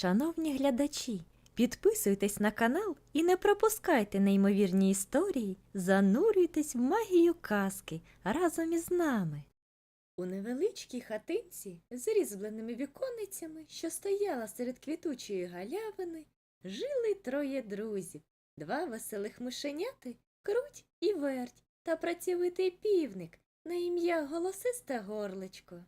Шановні глядачі, підписуйтесь на канал і не пропускайте неймовірні історії, занурюйтесь в магію казки разом із нами. У невеличкій хатинці з різьбленими віконницями, що стояла серед квітучої галявини, жили троє друзів, два веселих мишеняти, круть і верть та працьовитий півник на ім'я Голосисте горличко.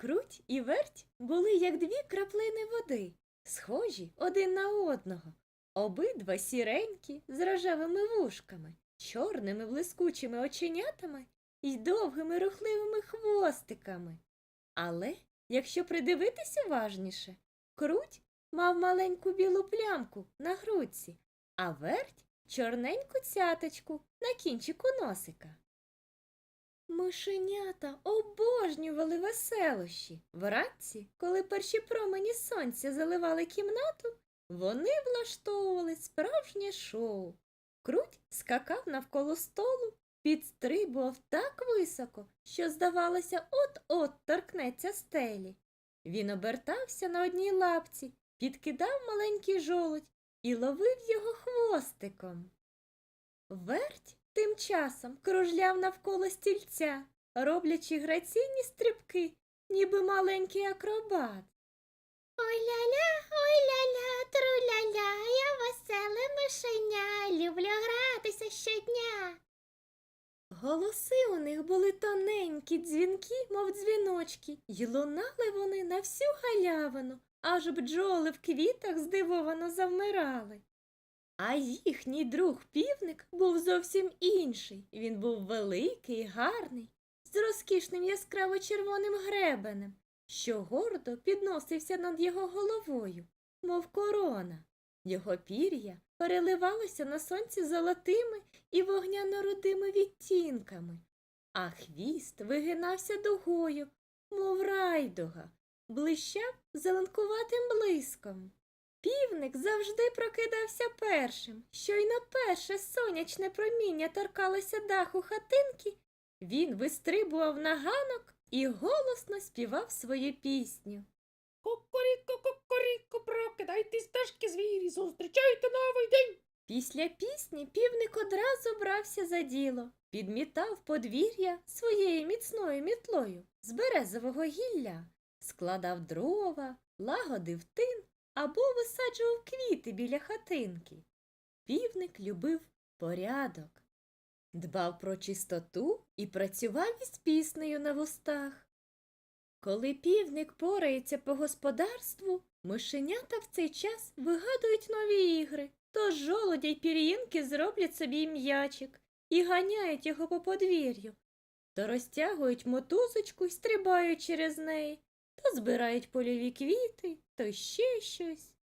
Круть і верть були як дві краплини води, схожі один на одного, обидва сіренькі з рожевими вушками, чорними блискучими оченятами і довгими рухливими хвостиками. Але, якщо придивитись уважніше, круть мав маленьку білу плямку на грудці, а верть чорненьку цяточку на кінчику носика. Мишенята обожнювали веселощі. Вранці, коли перші промені сонця заливали кімнату, вони влаштовували справжнє шоу. Круть скакав навколо столу, підстрибував так високо, що, здавалося, от-от торкнеться стелі. Він обертався на одній лапці, підкидав маленький жолудь і ловив його хвостиком. Верть тим часом кружляв навколо стільця, роблячи граційні стрибки, ніби маленький акробат. Ой-ля-ля, ой-ля-ля, тру-ля-ля, я веселе мишеня, люблю гратися щодня. Голоси у них були тоненькі, дзвінкі, мов дзвіночки, й лунали вони на всю галявину, аж бджоли в квітах здивовано завмирали. А їхній друг півник був зовсім інший. Він був великий, гарний, з розкішним яскраво червоним гребенем, що гордо підносився над його головою, мов корона. Його пір'я переливалося на сонці золотими і вогняно-рудими відтінками, а хвіст вигинався дугою, мов райдуга, блищав зеленкуватим блиском. Півник завжди прокидався першим. Щойно перше сонячне проміння торкалося даху хатинки, він вистрибував на ганок і голосно співав свою пісню. Кукуріко, кукуріко, прокидайтесь, пташки звірі, зустрічайте новий день. Після пісні півник одразу брався за діло, підмітав подвір'я своєю міцною мітлою з березового гілля, складав дрова, лагодив тин або висаджував квіти біля хатинки. Півник любив порядок, дбав про чистоту і працював із піснею на вустах. Коли півник порається по господарству, мишенята в цей час вигадують нові ігри, то жолудя й пір'їнки зроблять собі м'ячик і ганяють його по подвір'ю, то розтягують мотузочку й стрибають через неї, то збирають польові квіти, то ще щось.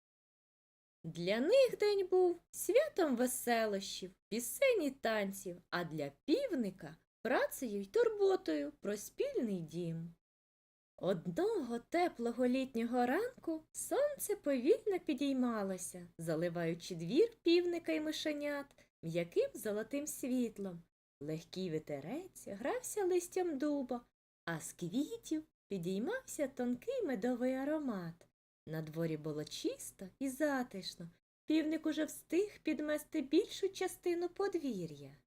Для них день був святом веселощів, пісень і танців, а для півника працею й турботою про спільний дім. Одного теплого літнього ранку сонце повільно підіймалося, заливаючи двір півника й мишенят м'яким золотим світлом. Легкий вітерець грався листям дуба, а з квітів підіймався тонкий медовий аромат. На дворі було чисто і затишно. Півник уже встиг підмести більшу частину подвір'я.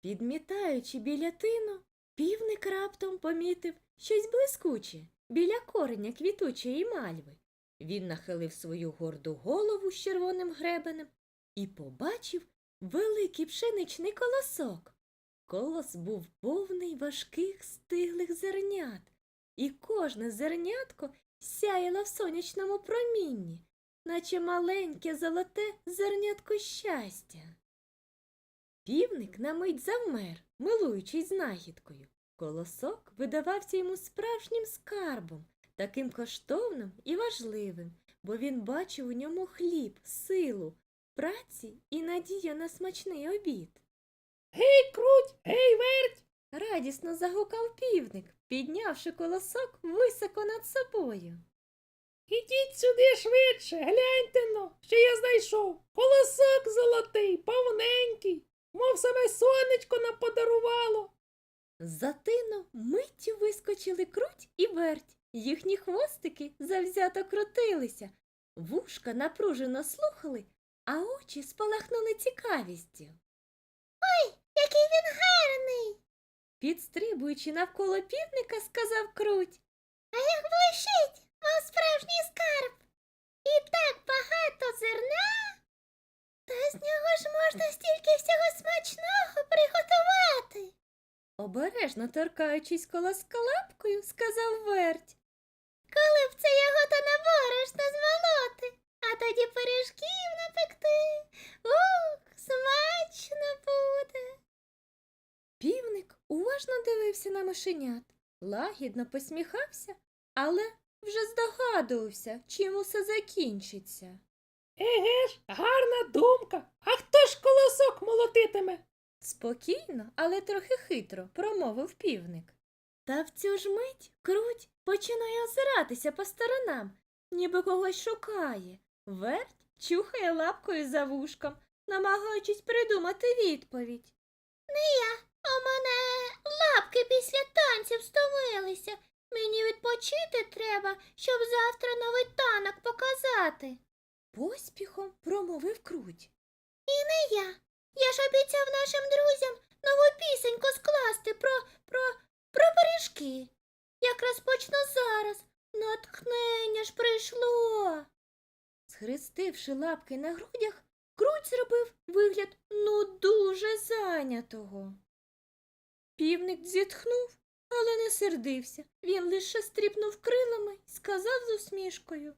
Підмітаючи біля тину, півник раптом помітив щось блискуче біля кореня квітучої мальви. Він нахилив свою горду голову з червоним гребенем і побачив великий пшеничний колосок. Колос був повний важких стиглих зернят, і кожне зернятко сяяло в сонячному промінні, наче маленьке золоте зернятко щастя. Півник на мить завмер, милуючись знахідкою. Колосок видавався йому справжнім скарбом, таким коштовним і важливим, бо він бачив у ньому хліб, силу, праці і надію на смачний обід. Гей, круть, гей, верть. Радісно загукав півник, піднявши колосок високо над собою. Ідіть сюди швидше, гляньте но, що я знайшов. Колосок золотий, повненький, мов саме сонечко нам подарувало. З-за тину миттю вискочили круть і верть. Їхні хвостики завзято крутилися, Вушка напружено слухали, а очі спалахнули цікавістю. Який він гарний! Підстрибуючи навколо півника, сказав круть. А як блищить, мов справжній скарб. І так багато зерна. Та з нього ж можна стільки всього смачного приготувати. Обережно торкаючись колоска лапкою, сказав верть. Коли б це його та на борошно змолоти, а тоді пиріжків напекти. Ух, смачно буде. Півник уважно дивився на мишенят, лагідно посміхався, але вже здогадувався, чим усе закінчиться. Еге ж, гарна думка. А хто ж колосок молотитиме? Спокійно, але трохи хитро промовив півник. Та в цю ж мить круть починає озиратися по сторонам, ніби когось шукає. Верть чухає лапкою за вушком, намагаючись придумати відповідь. У мене лапки після танців стомилися. Мені відпочити треба, щоб завтра новий танок показати. Поспіхом промовив круть. І Не я. Я ж обіцяв нашим друзям нову пісеньку скласти про, про, про пиріжки. Якраз почну зараз. Натхнення ж прийшло. Схрестивши лапки на грудях, круть зробив вигляд ну дуже зайнятого. Півник зітхнув, але не сердився. Він лише стріпнув крилами і сказав з усмішкою.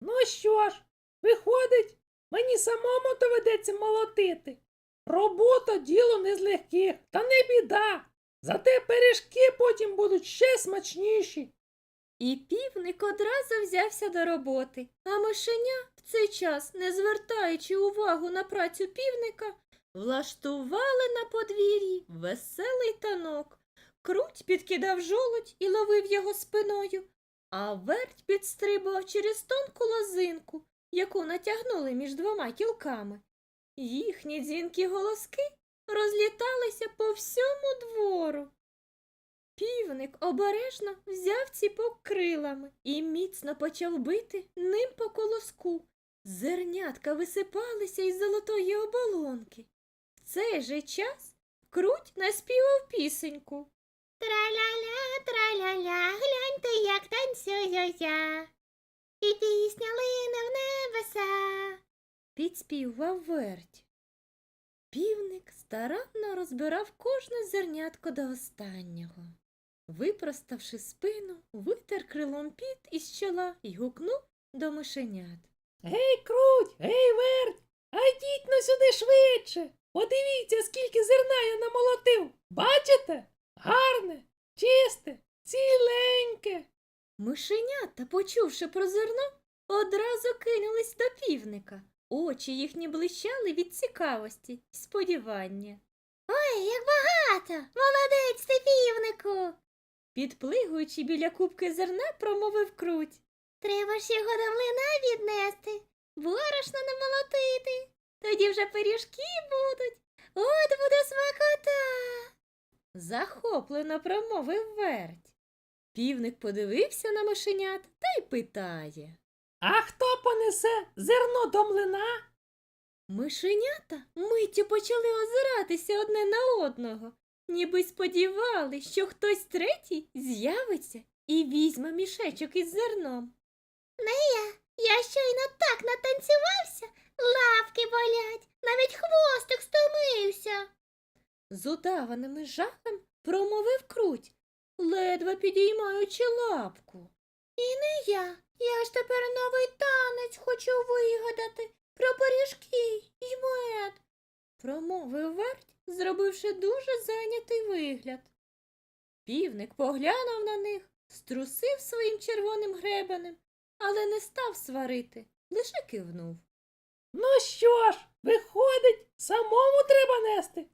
Ну що ж, виходить, мені самому доведеться молотити. Робота діло не з легких, та не біда. Зате пиріжки потім будуть ще смачніші. І півник одразу взявся до роботи, а мишеня в цей час, не звертаючи увагу на працю півника, влаштували на подвір'ї веселий танок. Круть підкидав жолудь і ловив його спиною, а верть підстрибував через тонку лозинку, яку натягнули між двома кілками. Їхні дзвінкі голоски розліталися по всьому двору. Півник обережно взяв ціпок крилами і міцно почав бити ним по колоску. Зернятка висипалися із золотої оболонки. В цей же час круть наспівав пісеньку. Траля-ля, траля-ля, гляньте, як танцюю я. І пісня лине в небеса. Підспівав верть. Півник старанно розбирав кожне зернятко до останнього. Випроставши спину, витер крилом піт із чола і гукнув до мишенят. Гей, круть, гей, верть, сюди швидше. Подивіться, скільки зерна я намолотив. Бачите? Гарне, чисте, ціленьке. Мишенята, почувши про зерно, одразу кинулись до півника. Очі їхні блищали від цікавості й сподівання. Ой, як багато! Молодець ти, півнику! Підплигуючи біля кубки зерна, промовив круть. Треба ж його до млина віднести, борошно намолотити. Тоді вже пиріжки будуть. От буде смакота. Захоплено промовив верть. Півник подивився на мишенят та й питає. А хто понесе зерно до млина? Мишенята миттю почали озиратися одне на одного, ніби сподівали, що хтось третій з'явиться і візьме мішечок із зерном. Я щойно так натанцювався, лавки болять, навіть хвостик стомився. З удаваним жахом промовив круть, ледве підіймаючи лапку. І Не я. Я ж тепер новий танець хочу вигадати про пиріжки й мед. Промовив верть, зробивши дуже зайнятий вигляд. Півник поглянув на них, струсив своїм червоним гребенем, але не став сварити, лише кивнув. Ну що ж, виходить, самому треба нести.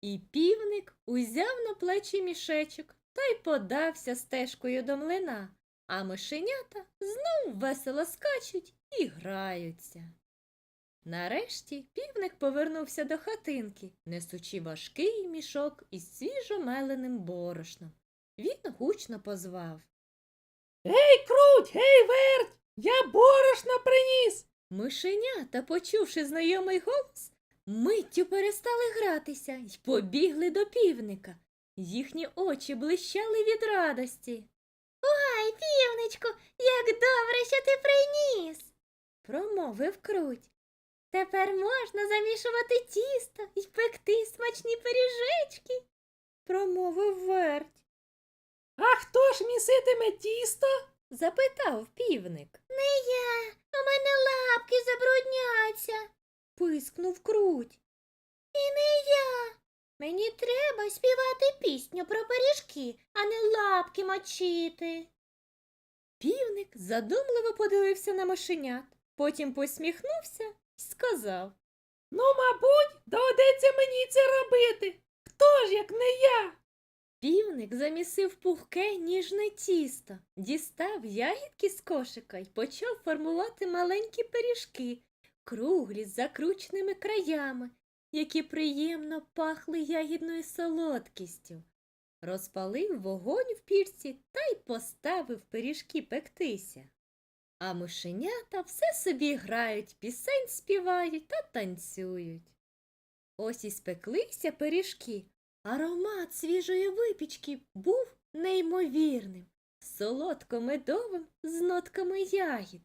І півник узяв на плечі мішечок та й подався стежкою до млина, а мишенята знов весело скачуть і граються. Нарешті півник повернувся до хатинки, несучи важкий мішок із свіжомеленим борошном. Він гучно позвав. Гей, круть, гей, верть, Я борошна приніс. Мишенята, почувши знайомий голос, миттю перестали гратися й побігли до півника. Їхні очі блищали від радості. Ай, півничку, як добре, що ти приніс. Промовив круть. Тепер можна замішувати тісто й пекти смачні пиріжечки. Промовив верть. А хто ж міситиме тісто? Запитав півник. Не я, у мене лапки забрудняться. Пискнув круть. І не я. Мені треба співати пісню про пиріжки, а не лапки мочити. Півник задумливо подивився на мишенят, потім посміхнувся й сказав. Ну, мабуть, доведеться мені це робити. Хто ж, як не я? Півник замісив пухке ніжне тісто, дістав ягідки з кошика й почав формувати маленькі пиріжки, круглі з закрученими краями, які приємно пахли ягідною солодкістю. Розпалив вогонь в пірці та й поставив пиріжки пектися. А мишенята все собі грають, пісень співають та танцюють. Ось і спеклися пиріжки, Аромат свіжої випічки був неймовірним, солодко-медовим з нотками ягід.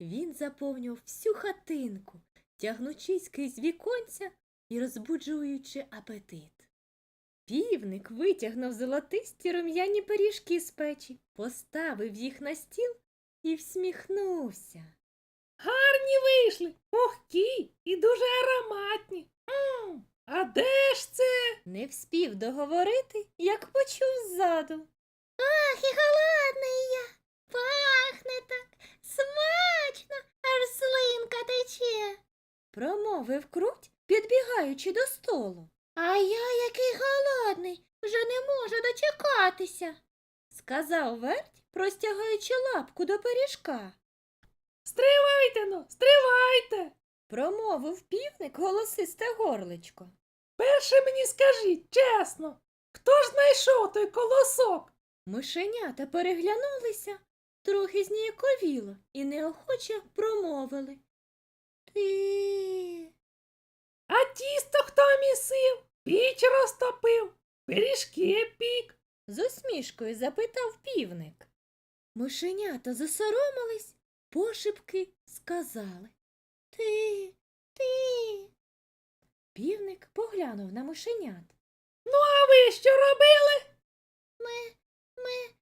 Він заповнював всю хатинку, тягнучись крізь віконця і розбуджуючи апетит. Півник витягнув золотисті рум'яні пиріжки з печі, поставив їх на стіл і всміхнувся. Гарні вийшли, пухкі і дуже ароматні. М, а де ж це? Не вспів договорити, як почув ззаду. Ах, і голодний я. Пахне так смачно, аж слинка тече. Промовив круть, підбігаючи до столу. А я який голодний, вже не можу дочекатися. сказав верть, простягаючи лапку до пиріжка. Стривайте ну, стривайте. Промовив півник голосисте горличко. Перше мені скажіть, чесно, хто ж знайшов той колосок? Мишенята переглянулися, трохи зніяковіло і неохоче промовили. Ти. А тісто хто місив? Піч розтопив, пиріжки пік. З усмішкою запитав півник. Мишенята засоромились, пошепки сказали. Ти. Ти. Півник поглянув на мишенят. А ви що робили? Ми. Ми.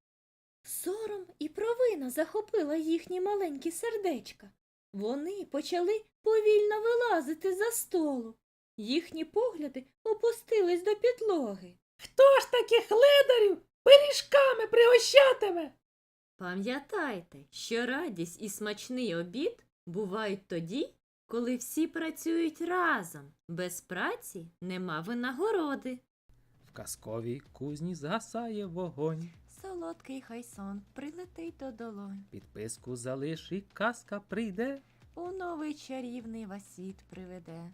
Сором і провина захопила їхні маленькі сердечка. Вони почали повільно вилазити за столу. Їхні погляди опустились до підлоги. Хто ж таких ледарів пиріжками пригощатиме? Пам'ятайте, що радість і смачний обід бувають тоді, коли всі працюють разом. Без праці нема винагороди. В казковій кузні згасає вогонь. Солодкий хай сон прилетить до долонь. Підписку залиш і казка прийде. У новий чарівний вас світ приведе.